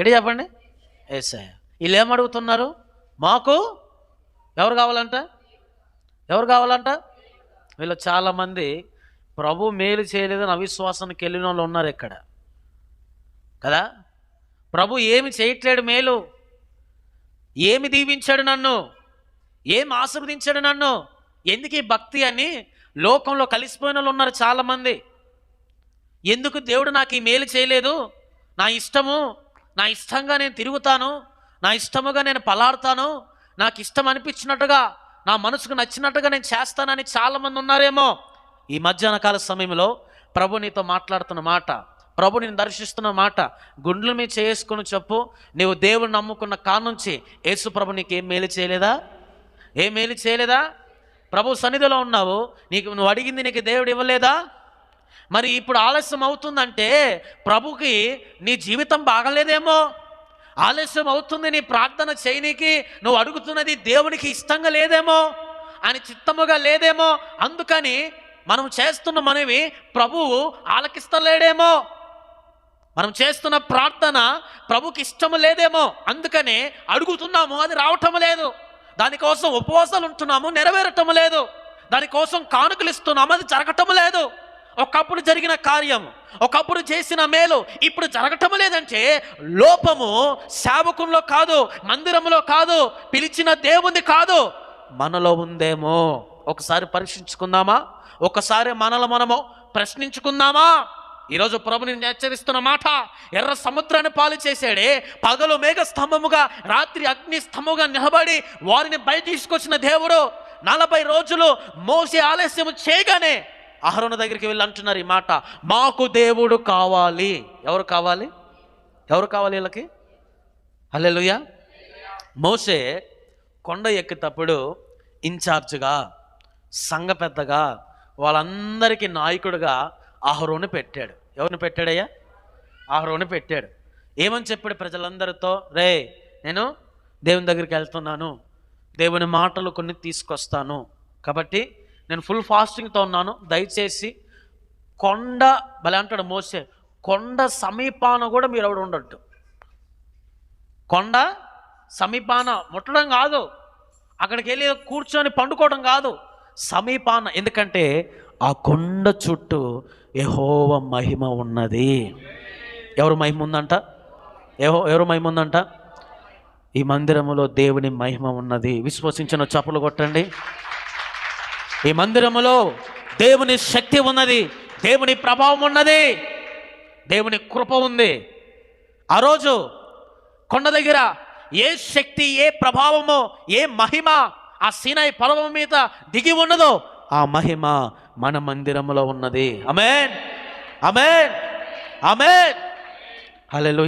గడి చెప్పండి. ఏసయ్య వీళ్ళు ఏమడుగుతున్నారు మాకు ఎవరు కావాలంట? ఎవరు కావాలంట? వీళ్ళు చాలామంది ప్రభు మేలు చేయలేదని అవిశ్వాసానికి వెళ్ళిన వాళ్ళు ఉన్నారు ఇక్కడ. కదా? ప్రభు ఏమి చేయట్లేడు మేలు. ఏమి దీవించాడు నన్ను? ఏమి ఆశీర్వదించాడు నన్ను? ఎందుకు ఈ భక్తి అని లోకంలో కలిసిపోయిన వాళ్ళు ఉన్నారు చాలామంది. ఎందుకు దేవుడు నాకు ఈ మేలు చేయలేదు? నా ఇష్టము నా ఇష్టంగా నేను తిరుగుతాను నా ఇష్టముగా నేను పలాడతాను నాకు ఇష్టం అనిపించినట్టుగా నా మనసుకు నచ్చినట్టుగా నేను చేస్తానని చాలామంది ఉన్నారేమో. ఈ మధ్యాహ్న కాల సమయంలో ప్రభు నీతో మాట్లాడుతున్న మాట ప్రభు నేను దర్శిస్తున్న మాట గుండెల మీద చేసుకుని చెప్పు నీవు దేవుని నమ్ముకున్న కానుంచి యేసు ప్రభు నీకు ఏం మేలు చేయలేదా? ఏం మేలు చేయలేదా? ప్రభు సన్నిధిలో ఉన్నావు నీకు నువ్వు అడిగింది నీకు దేవుడు ఇవ్వలేదా? మరి ఇప్పుడు ఆలస్యం అవుతుందంటే ప్రభుకి నీ జీవితం బాగలేదేమో? ఆలస్యం అవుతుంది నీ ప్రార్థన చేయనీకి నువ్వు అడుగుతున్నది దేవునికి ఇష్టంగా లేదేమో? అని చిత్తముగా లేదేమో? అందుకని మనం చేస్తున్న మనవి ప్రభువు ఆలకిస్తలేడేమో? మనం చేస్తున్న ప్రార్థన ప్రభుకి ఇష్టము లేదేమో? అందుకనే అడుగుతున్నాము అది రావటం లేదు. దానికోసం ఉపవాసాలు ఉంటున్నాము నెరవేరటం లేదు. దానికోసం కానుకలు ఇస్తున్నాము అది జరగటం లేదు. ఒకప్పుడు జరిగిన కార్యం ఒకప్పుడు చేసిన మేలు ఇప్పుడు జరగటం లేదంటే లోపము సేవకుల్లో కాదు మందిరంలో కాదు పిలిచిన దేవుంది కాదు మనలో ఉందేమో. ఒకసారి పరీక్షించుకుందామా? ఒకసారి మనలో మనము ప్రశ్నించుకుందామా? ఈరోజు ప్రభుని హెచ్చరిస్తున్న మాట ఎర్ర సముద్రాన్ని పాలు చేశాడే పగలు మేఘ స్తంభముగా రాత్రి అగ్ని స్తంభముగా నిలబడి వారిని బయట తీసుకొచ్చిన దేవుడు నలభై రోజులు మోసి ఆలస్యం చేయగానే అహరోన దగ్గరికి వెళ్ళి అంటున్నారు ఈ మాట మాకు దేవుడు కావాలి. ఎవరు కావాలి? ఎవరు కావాలి వీళ్ళకి? హల్లెలూయా. మోసే కొండ ఎక్కేటప్పుడు ఇన్ఛార్జ్గా సంఘ పెద్దగా వాళ్ళందరికీ నాయకుడిగా అహరోని పెట్టాడు. ఎవరిని పెట్టాడయ్యా? అహరోని పెట్టాడు. ఏమని చెప్పాడు ప్రజలందరితో? రే నేను దేవుని దగ్గరికి వెళ్తున్నాను. దేవుని మాటలు కొన్ని తీసుకొస్తాను. కాబట్టి నేను ఫుల్ ఫాస్టింగ్తో ఉన్నాను. దయచేసి కొండ భలే అంటాడు మోసే కొండ సమీపాన కూడా మీరు ఎవడు ఉండట్టు కొండ సమీపాన ముట్టడం కాదు. అక్కడికి వెళ్ళి కూర్చొని పండుకోవడం కాదు. సమీపాన ఎందుకంటే ఆ కొండ చుట్టూ యహోవ మహిమ ఉన్నది. ఎవరు మహిమ ఉందంట? ఏహో ఎవరు మహిమ ఉందంట? ఈ మందిరములో దేవుని మహిమ ఉన్నది. విశ్వసించిన చప్పులు కొట్టండి. ఈ మందిరములో దేవుని శక్తి ఉన్నది దేవుని ప్రభావం ఉన్నది దేవుని కృప ఉంది. ఆ రోజు కొండ దగ్గర ఏ శక్తి ఏ ప్రభావము ఏ మహిమ ఆ సీనాయి పర్వం మీద దిగి ఉన్నదో ఆ మహిమ మన మందిరములో ఉన్నది. అమేన్ అమేన్ అమేన్ హలో